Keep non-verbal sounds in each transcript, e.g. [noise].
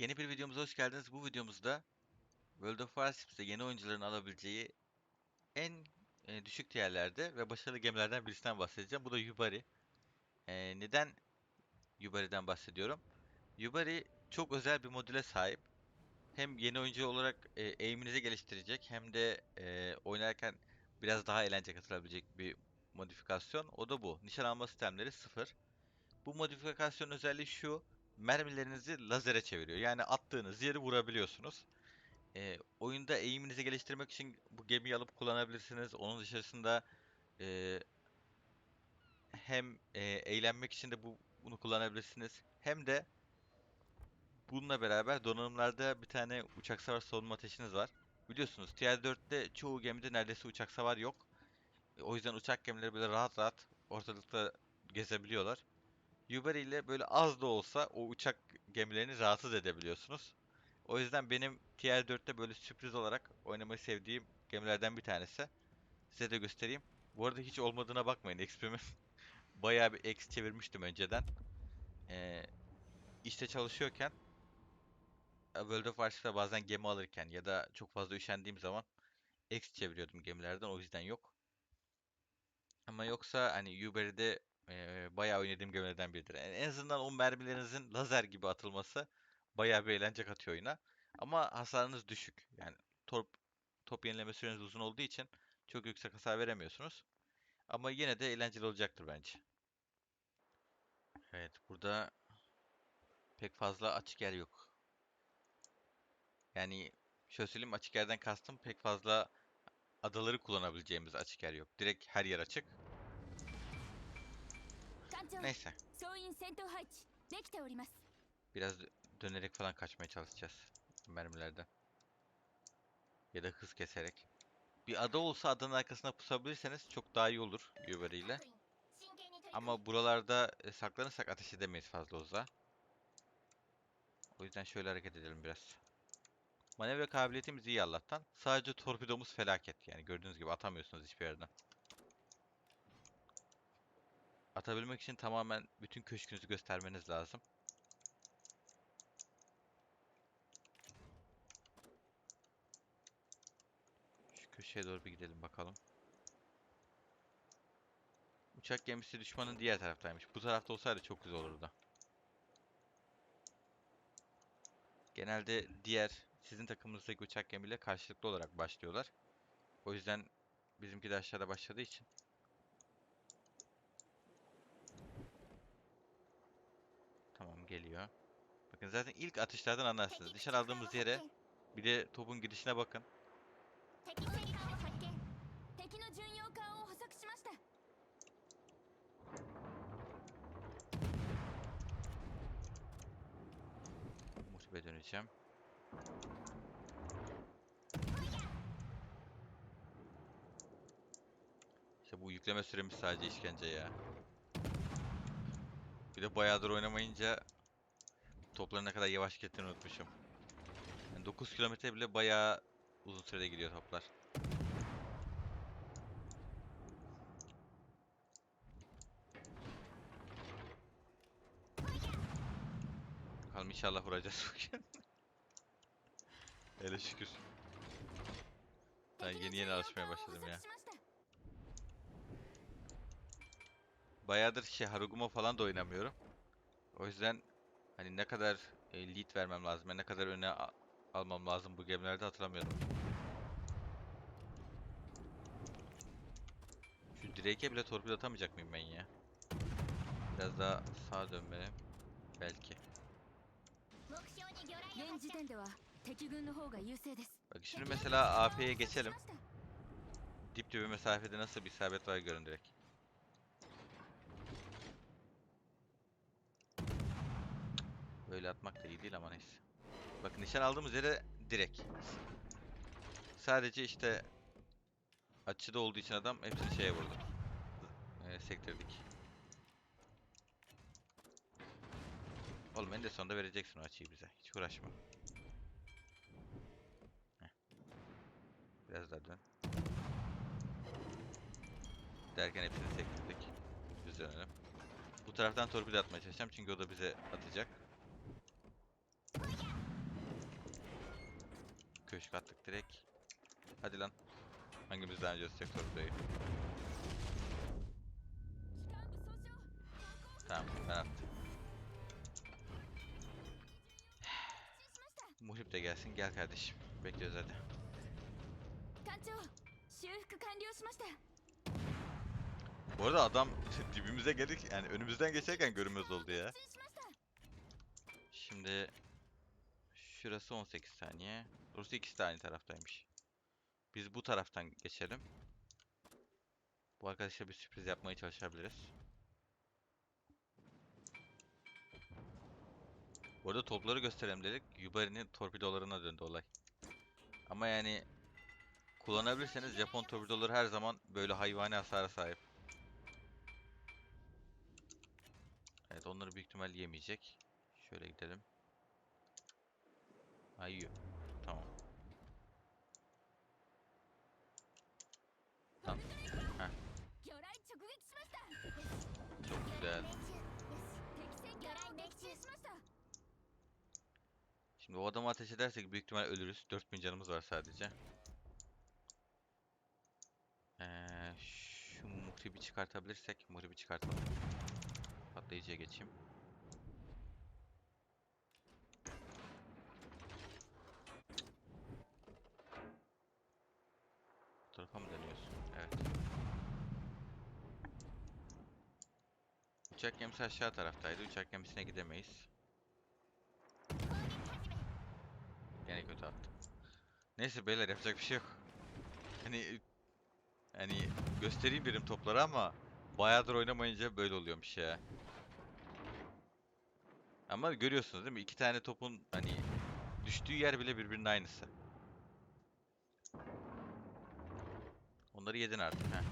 Yeni bir videomuza hoş geldiniz. Bu videomuzda World of Warships'te yeni oyuncuların alabileceği en e, düşük tiyerlerde ve başarılı gemilerden birisinden bahsedeceğim. Bu da Yubari. E, neden Yubari'den bahsediyorum? Yubari çok özel bir modüle sahip. Hem yeni oyuncu olarak e, aim'inizi geliştirecek hem de e, oynarken biraz daha eğlence katılabilecek bir modifikasyon. O da bu. Nişan alma sistemleri sıfır. Bu modifikasyon özelliği şu mermilerinizi lazere çeviriyor. Yani attığınız yeri vurabiliyorsunuz. Ee, oyunda eğiminizi geliştirmek için bu gemiyi alıp kullanabilirsiniz. Onun dışarısında e, hem e, eğlenmek için de bu bunu kullanabilirsiniz. Hem de bununla beraber donanımlarda bir tane uçak savar savunma ateşiniz var. Biliyorsunuz Tier 4'te çoğu gemide neredeyse uçak savar yok. E, O yüzden uçak gemileri böyle rahat rahat ortalıkta gezebiliyorlar. Uber ile böyle az da olsa o uçak gemilerini rahatsız edebiliyorsunuz. O yüzden benim Tier 4'te böyle sürpriz olarak oynamayı sevdiğim gemilerden bir tanesi. Size de göstereyim. Bu arada hiç olmadığına bakmayın XP'mi. [laughs] Bayağı bir X çevirmiştim önceden. Ee, işte çalışıyorken e, World of Warship'te bazen gemi alırken ya da çok fazla üşendiğim zaman X çeviriyordum gemilerden o yüzden yok. Ama yoksa hani Uber'de bayağı oynadığım gemilerden biridir. En en azından o mermilerinizin lazer gibi atılması bayağı bir eğlence katıyor oyuna. Ama hasarınız düşük. Yani top, top yenileme süreniz uzun olduğu için çok yüksek hasar veremiyorsunuz. Ama yine de eğlenceli olacaktır bence. Evet, burada pek fazla açık yer yok. Yani şöyle söyleyeyim açık yerden kastım pek fazla adaları kullanabileceğimiz açık yer yok. Direkt her yer açık. Neyse. Biraz dönerek falan kaçmaya çalışacağız mermilerden. Ya da hız keserek. Bir ada olsa adanın arkasına pusabilirseniz çok daha iyi olur yöveriyle. Ama buralarda e, saklanırsak ateş edemeyiz fazla uzağa. O yüzden şöyle hareket edelim biraz. Manevra kabiliyetimiz iyi Allah'tan. Sadece torpidomuz felaket. Yani gördüğünüz gibi atamıyorsunuz hiçbir yerden. Atabilmek için tamamen bütün köşkünüzü göstermeniz lazım. Şu köşeye doğru bir gidelim bakalım. Uçak gemisi düşmanın diğer taraftaymış. Bu tarafta olsaydı çok güzel olurdu. Genelde diğer sizin takımınızdaki uçak gemiyle karşılıklı olarak başlıyorlar. O yüzden bizimki de aşağıda başladığı için. Tamam geliyor. Bakın zaten ilk atışlardan anlarsınız. Nişan aldığımız yere bir de topun girişine bakın. Muhribe döneceğim. İşte bu yükleme süremiz sadece işkence ya. Bir de bayağıdır oynamayınca topları ne kadar yavaş gittiğini unutmuşum. Yani 9 kilometre bile bayağı uzun sürede gidiyor toplar. Bakalım inşallah vuracağız [laughs] bugün. Hele şükür. Ben yeni yeni alışmaya başladım ya. Bayağıdır şey Haruguma falan da oynamıyorum. O yüzden hani ne kadar e, lead vermem lazım, ne kadar öne almam lazım bu gemilerde hatırlamıyordum. Şu Drake'e bile torpil atamayacak mıyım ben ya? Biraz daha sağa dönmeliyim. Belki. Bak şimdi mesela AP'ye geçelim. Dip dibi mesafede nasıl bir isabet var görün direkt. Böyle atmak da iyi değil ama neyse. Bakın nişan aldığımız yere direkt. Sadece işte açıda olduğu için adam hepsini şeye vurdu. Ee, sektirdik. Oğlum en de sonunda vereceksin o açıyı bize. Hiç uğraşma. Heh. Biraz daha dön. Derken hepsini sektirdik. Biz dönelim. Bu taraftan torpido atmaya çalışacağım çünkü o da bize atacak. 3 katlık direkt. Hadi lan. Hangimiz daha önce ötecek. Tamam ben attım. [sighs] Muhip de gelsin gel kardeşim. Bekliyoruz hadi. Bu arada adam [laughs] dibimize geldik yani önümüzden geçerken görünmez oldu ya. Şimdi şurası 18 saniye. Doğrusu ikisi de aynı taraftaymış. Biz bu taraftan geçelim. Bu arkadaşa bir sürpriz yapmaya çalışabiliriz. Bu arada topları gösterelim dedik. Yubari'nin torpidolarına döndü olay. Ama yani kullanabilirseniz Japon torpidoları her zaman böyle hayvani hasara sahip. Evet onları büyük ihtimal yemeyecek. Şöyle gidelim. Yiyor. Şimdi o adamı ateş edersek büyük ihtimal ölürüz. 4000 canımız var sadece. Ee, şu muhribi çıkartabilirsek muhribi çıkartalım. Patlayıcıya geçeyim. Tarafa mı dönüyorsun? Evet. Uçak gemisi aşağı taraftaydı. Uçak gemisine gidemeyiz. Neyse beyler yapacak bir şey yok. Hani hani göstereyim birim topları ama bayağıdır oynamayınca böyle oluyormuş ya. Ama görüyorsunuz değil mi? İki tane topun hani düştüğü yer bile birbirinin aynısı. Onları yedin artık ha.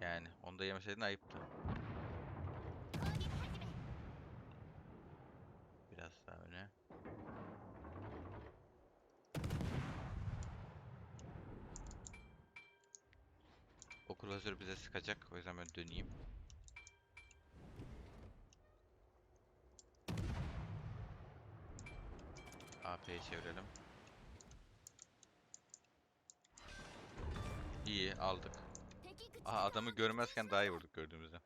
Yani onu da yemeseydin ayıptı. Biraz daha öne. Klasör bize sıkacak. O yüzden ben döneyim. AP'yi çevirelim. İyi aldık. Aha adamı görmezken daha iyi vurduk gördüğümüzde.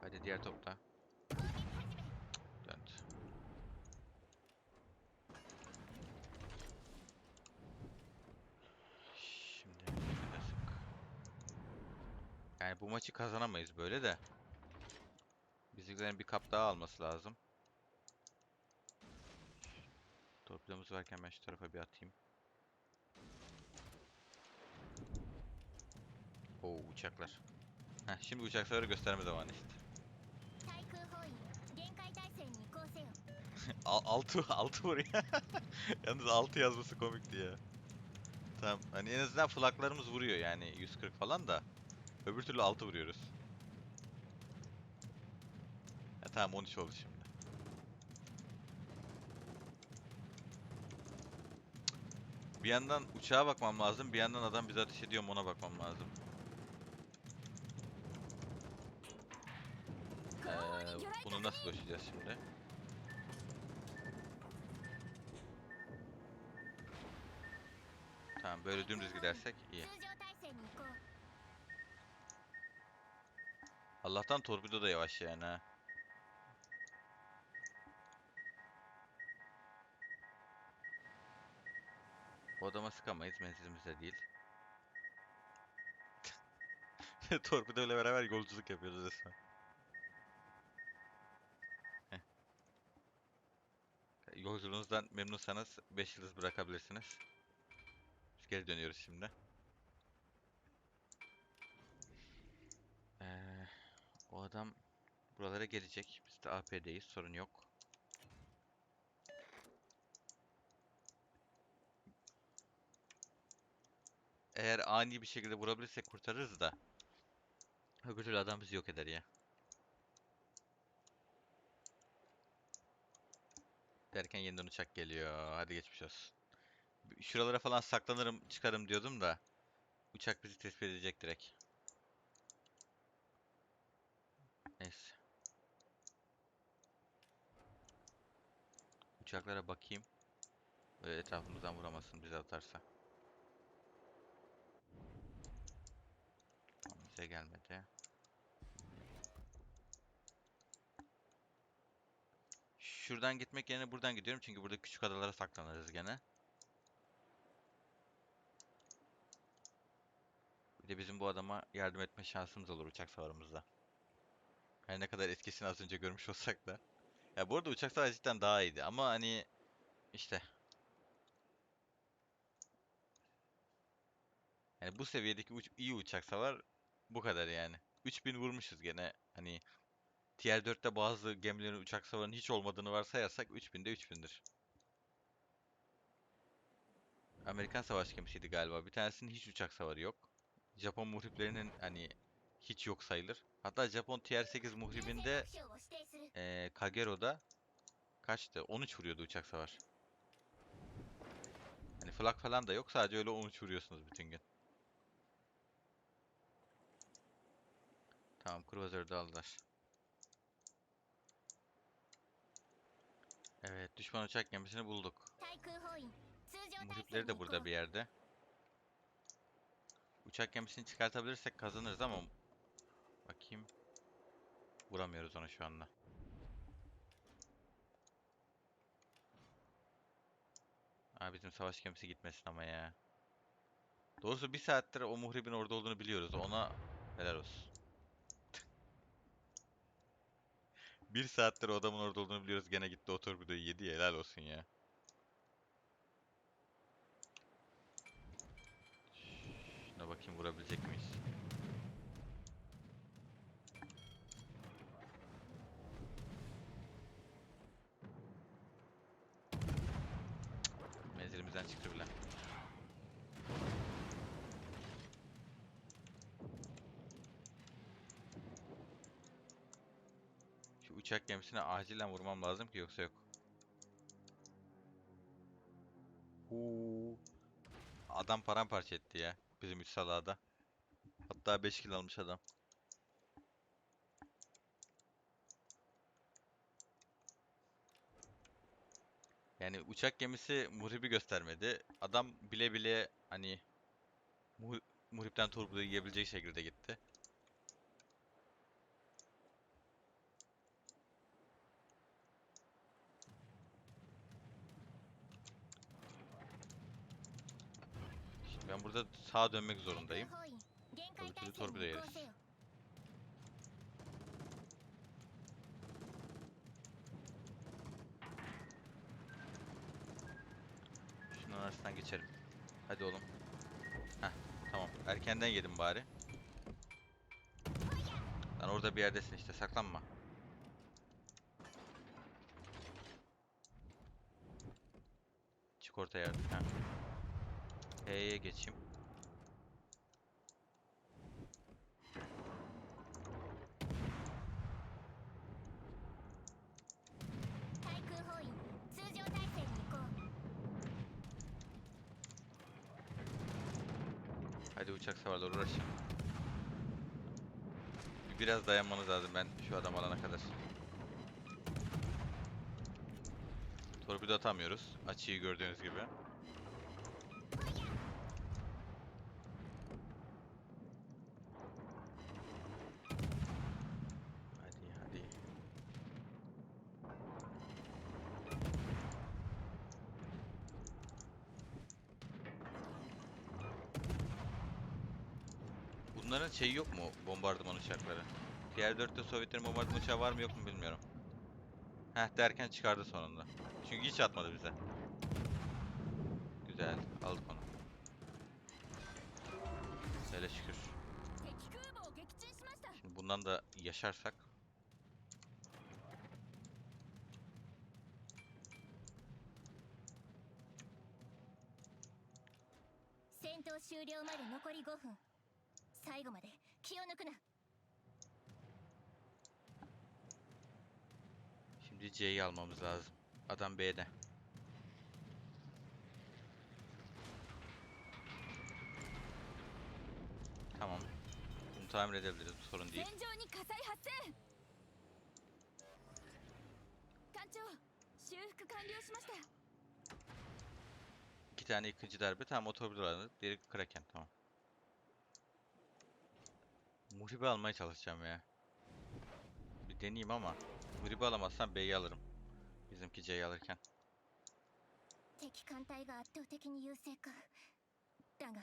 Hadi diğer topta. Bu maçı kazanamayız böyle de. Bizimkilerin bir kap daha alması lazım. Torpidomuz varken ben şu tarafa bir atayım. Oo uçaklar. Heh, şimdi uçakları gösterme zamanı işte. [laughs] altı, altı vuruyor. [laughs] Yalnız altı yazması komikti ya. Tamam hani en azından flaklarımız vuruyor yani 140 falan da. Öbür türlü altı vuruyoruz. Ya tamam 13 oldu şimdi. Bir yandan uçağa bakmam lazım, bir yandan adam bize ateş ediyor ona bakmam lazım. Ee, bunu nasıl koşacağız şimdi? Tamam böyle dümdüz gidersek iyi. Allah'tan torpido da yavaş yani ha. Bu adama sıkamayız menzilimizde değil. [laughs] Torpido ile beraber yolculuk yapıyoruz resmen. Yolculuğunuzdan memnunsanız 5 yıldız bırakabilirsiniz. Biz geri dönüyoruz şimdi. O adam buralara gelecek. Biz de AP'deyiz. Sorun yok. Eğer ani bir şekilde vurabilirsek kurtarırız da. Öbür türlü adam bizi yok eder ya. Derken yeniden uçak geliyor. Hadi geçmiş olsun. Şuralara falan saklanırım çıkarım diyordum da. Uçak bizi tespit edecek direkt. Neyse. Uçaklara bakayım. Böyle etrafımızdan vuramasın bize atarsa. Tamam, bize gelmedi. Şuradan gitmek yerine buradan gidiyorum çünkü burada küçük adalara saklanırız gene. Bir de bizim bu adama yardım etme şansımız olur uçak savarımızda. Her ne kadar etkisini az önce görmüş [laughs] olsak da. Ya bu arada uçak cidden daha iyiydi ama hani işte. Yani bu seviyedeki uç- iyi uçak savar bu kadar yani. 3000 vurmuşuz gene hani Tier 4'te bazı gemilerin uçak savarının hiç olmadığını varsayarsak 3000'de 3000'dir. Amerikan savaş gemisiydi galiba. Bir tanesinin hiç uçak savarı yok. Japon muhriplerinin hani hiç yok sayılır. Hatta Japon Tier 8 muhribinde ee, Kagero'da kaçtı? 13 vuruyordu uçak savar. Hani flak falan da yok. Sadece öyle 13 vuruyorsunuz bütün gün. Tamam kruvazörde aldılar. Evet düşman uçak gemisini bulduk. Muhripleri de burada bir yerde. Uçak gemisini çıkartabilirsek kazanırız ama Vuramıyoruz onu şu anda. Aa, bizim savaş gemisi gitmesin ama ya. Doğrusu bir saattir o muhribin orada olduğunu biliyoruz. Ona helal olsun. [laughs] bir saattir o adamın orada olduğunu biliyoruz. Gene gitti o torpidoyu yedi ya. Helal olsun ya. Şuna bakayım vurabilecek miyiz? Menzilimizden çıktı bile. Şu uçak gemisine acilen vurmam lazım ki yoksa yok. Huu. Adam paramparça etti ya. Bizim üç salada. Hatta 5 kill almış adam. Yani uçak gemisi muhribi göstermedi. Adam bile bile hani muh muhripten turboyu yiyebilecek şekilde gitti. Ben burada sağa dönmek zorundayım. Öbür türlü torpido yeriz. Şunun arasından geçerim. Hadi oğlum. Heh, tamam. Erkenden yedim bari. Lan orada bir yerdesin işte saklanma. Çık ortaya artık. Heh. H'ye geçeyim. Hadi uçak savarla uğraşayım. Biraz dayanmanız lazım ben şu adam alana kadar. Torpido atamıyoruz. Açıyı gördüğünüz gibi. Bunların şeyi yok mu bombardıman uçakları? Diğer 4'te Sovyetlerin bombardıman uçağı var mı yok mu bilmiyorum. Heh derken çıkardı sonunda. Çünkü hiç atmadı bize. Güzel aldık onu. Hele şükür. Şimdi bundan da yaşarsak 最後まで気を抜くな Şimdi C'yi almamız lazım. Adam B'de. Tamam. Bunu tamir edebiliriz. Bu sorun 戦 değil. 場に火災発生艦長周 復完了しました İki tane yıkıcı darbe. Tamam otomobil alanı. Diğeri Kraken. Tamam. Muhribi almaya çalışacağım ya. Bir deneyeyim ama. Muhribi alamazsam B'yi alırım. Bizimki C'yi alırken. 敵艦隊が圧倒的に優勢かだが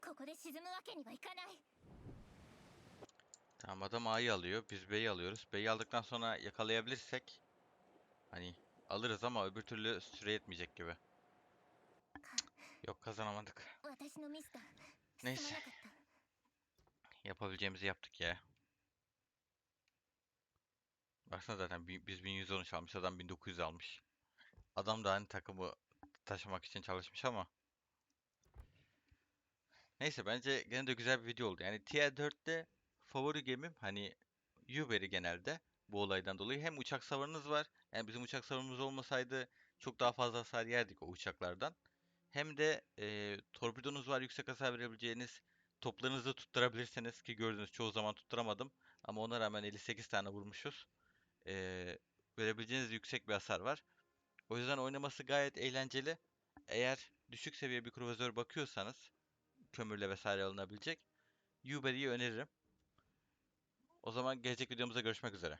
ここで沈むわけにはいかない Tamam adam A'yı alıyor. Biz B'yi alıyoruz. B'yi aldıktan sonra yakalayabilirsek hani alırız ama öbür türlü süre yetmeyecek gibi. Yok kazanamadık. 私のミスだすま Neyse. なかった Yapabileceğimizi yaptık ya. Baksana zaten bi- biz 1113 almış, adam 1900 almış. Adam da hani takımı taşımak için çalışmış ama. Neyse bence gene de güzel bir video oldu. Yani Tier 4'te favori gemim hani Uber'i genelde bu olaydan dolayı. Hem uçak savarınız var. Yani bizim uçak savarımız olmasaydı çok daha fazla hasar yerdik o uçaklardan. Hem de eee torpidonuz var yüksek hasar verebileceğiniz. Toplarınızı tutturabilirsiniz ki gördüğünüz çoğu zaman tutturamadım. Ama ona rağmen 58 tane vurmuşuz. Eee verebileceğiniz yüksek bir hasar var. O yüzden oynaması gayet eğlenceli. Eğer düşük seviye bir kruvazör bakıyorsanız kömürle vesaire alınabilecek. Uber'i öneririm. O zaman gelecek videomuzda görüşmek üzere.